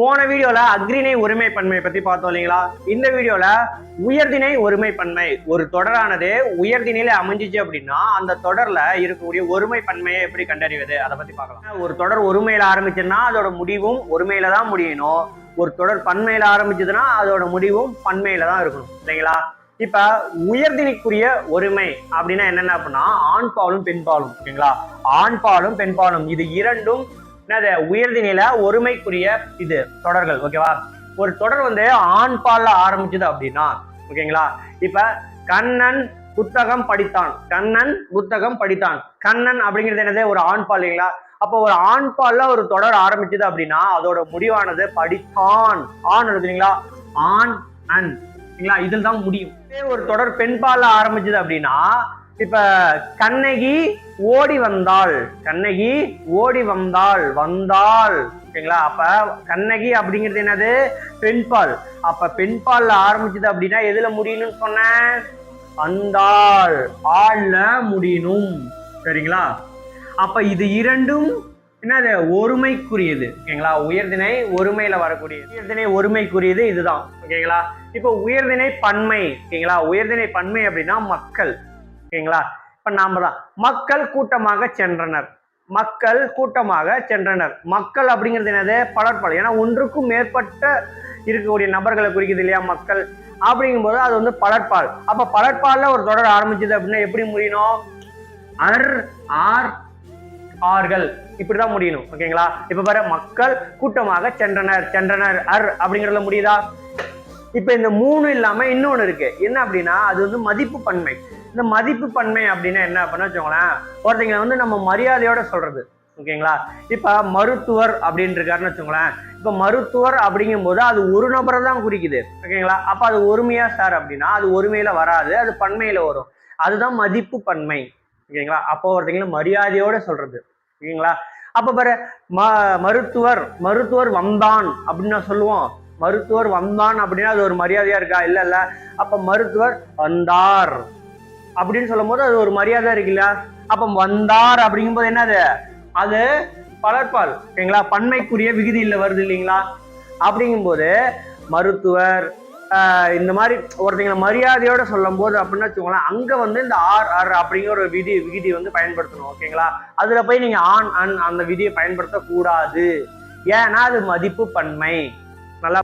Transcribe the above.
போன வீடியோல அக்ரிணை ஒருமை பன்மை பத்தி பார்த்தோம் இல்லைங்களா? இந்த வீடியோல உயர்திணை ஒருமை பன்மை ஒரு தொடரானது உயர்திணையில அமைஞ்சிச்சு அப்படின்னா அந்த தொடர்ல இருக்கக்கூடிய ஒருமை பன்மையை எப்படி கண்டறிவது? அதை பத்தி பார்க்கலாம். ஒரு தொடர் ஒருமையில ஆரம்பிச்சுன்னா அதோட முடிவும் ஒருமையில தான் முடியணும். ஒரு தொடர் பன்மையில ஆரம்பிச்சதுன்னா அதோட முடிவும் பன்மையில தான் இருக்கணும். இல்லைங்களா? இப்ப உயர்திணைக்குரிய ஒருமை அப்படின்னா என்னென்ன அப்படின்னா ஆண் பாலும் பெண் பாலும் ஓகேங்களா? ஆண் பாலும் பெண் பாலும் இது இரண்டும் என்னது? உயர்தி நில ஒருமைக்குரிய இது தொடர்கள் ஓகேவா ஒரு தொடர் வந்து ஆண் பால்ல ஆரம்பிச்சது அப்படின்னா ஓகேங்களா இப்ப கண்ணன் புத்தகம் படித்தான். கண்ணன் புத்தகம் படித்தான். கண்ணன் அப்படிங்கிறது என்னது? ஒரு ஆண் பால் இல்லைங்களா? அப்போ ஒரு ஆண் பால்ல ஒரு தொடர் ஆரம்பிச்சது அப்படின்னா அதோட முடிவானது படித்தான். ஆண் இருக்குங்களா ஆண் அன் சரிங்களா இதில் தான் முடியும் ஒரு தொடர் பெண் பால்ல ஆரம்பிச்சது அப்படின்னா இப்ப கண்ணகி ஓடி வந்தாள். கண்ணகி ஓடி வந்தாள். வந்தாள். ஓகேங்களா? அப்ப கண்ணகி அப்படிங்கிறது என்னது? பெண்பால். அப்ப பெண்பால்ல ஆரம்பிச்சது அப்படின்னா எதுல முடியணும்னு சொன்னேன்? வந்தாள். ஆள்ல முடியணும். சரிங்களா? அப்ப இது இரண்டும் என்னது? ஒருமைக்குரியது. ஓகேங்களா? உயர்திணை ஒருமையில வரக்கூடியது. உயர்தினை ஒருமைக்குரியது இதுதான். ஓகேங்களா? இப்போ உயர்திணை பன்மை. ஓகேங்களா? உயர்திணை பன்மை அப்படின்னா மக்கள். ஓகேங்களா? இப்ப நாம தான் மக்கள் கூட்டமாக சென்றனர். மக்கள் கூட்டமாக சென்றனர். மக்கள் அப்படிங்கிறது என்னது? பலர்பல். ஏன்னா ஒன்றுக்கும் மேற்பட்ட இருக்கக்கூடிய நபர்களை குறிக்குது இல்லையா மக்கள்? அப்படிங்கும்போது அது வந்து பலட்பால் அப்ப பலட்பால்ல ஒரு தொடர் ஆரம்பிச்சது அப்படின்னா எப்படி முடியணும்? அர் ஆர் ஆர்கள். இப்படிதான் முடியணும். ஓகேங்களா? இப்ப பாரு மக்கள் கூட்டமாக சென்றனர். சென்றனர். அர் அப்படிங்கறதுல முடியுதா? இப்ப இந்த மூணு இல்லாம இன்னொன்னு இருக்கு. என்ன அப்படின்னா அது வந்து மதிப்பு பன்மை. இந்த மதிப்பு பன்மை அப்படின்னா என்ன அப்படின்னா வச்சுக்கோங்களேன். ஒருத்தங்க வந்து நம்ம மரியாதையோட சொல்றது. ஓகேங்களா? இப்ப மருத்துவர் அப்படின்னு இருக்காருன்னு வச்சுக்கோங்களேன். இப்ப மருத்துவர் அப்படிங்கும்போது அது ஒரு நபரை தான் குறிக்குது. ஓகேங்களா? அப்ப அது ஒருமையா சார் அப்படின்னா அது ஒருமையில வராது அது பன்மையில வரும். அதுதான் மதிப்பு பன்மை ஓகேங்களா? அப்போ ஒருத்தங்களை மரியாதையோட சொல்றது. ஓகேங்களா? அப்ப பாரு ம மருத்துவர் மருத்துவர் வந்தான் அப்படின்னு நான் சொல்லுவோம். மருத்துவர் வந்தான் அப்படின்னா அது ஒரு மரியாதையா இருக்கா? இல்ல இல்ல. அப்ப மருத்துவர் வந்தார். அப்படின்னு சொல்லும் போது அது ஒரு மரியாதை இருக்குல்ல? அப்போ வந்தார் அப்படிங்கும்போது என்னது? அது பலர்பால் ஓகேங்களா பன்மைக்குரிய விகுதியில் வருது இல்லைங்களா? அப்படிங்கும்போது மருத்துவர் இந்த மாதிரி ஒருத்தங்களை மரியாதையோட சொல்லும் போது அப்படின்னு வச்சுக்கோங்களேன் அங்கே வந்து இந்த ஆர் ஆர் அப்படிங்கிற ஒரு விதி விகுதி வந்து பயன்படுத்தணும் ஓகேங்களா? அதில் போய் நீங்கள் ஆன் அன் அந்த விதியை பயன்படுத்தக்கூடாது. ஏன்னா அது மதிப்பு பன்மை. நல்லா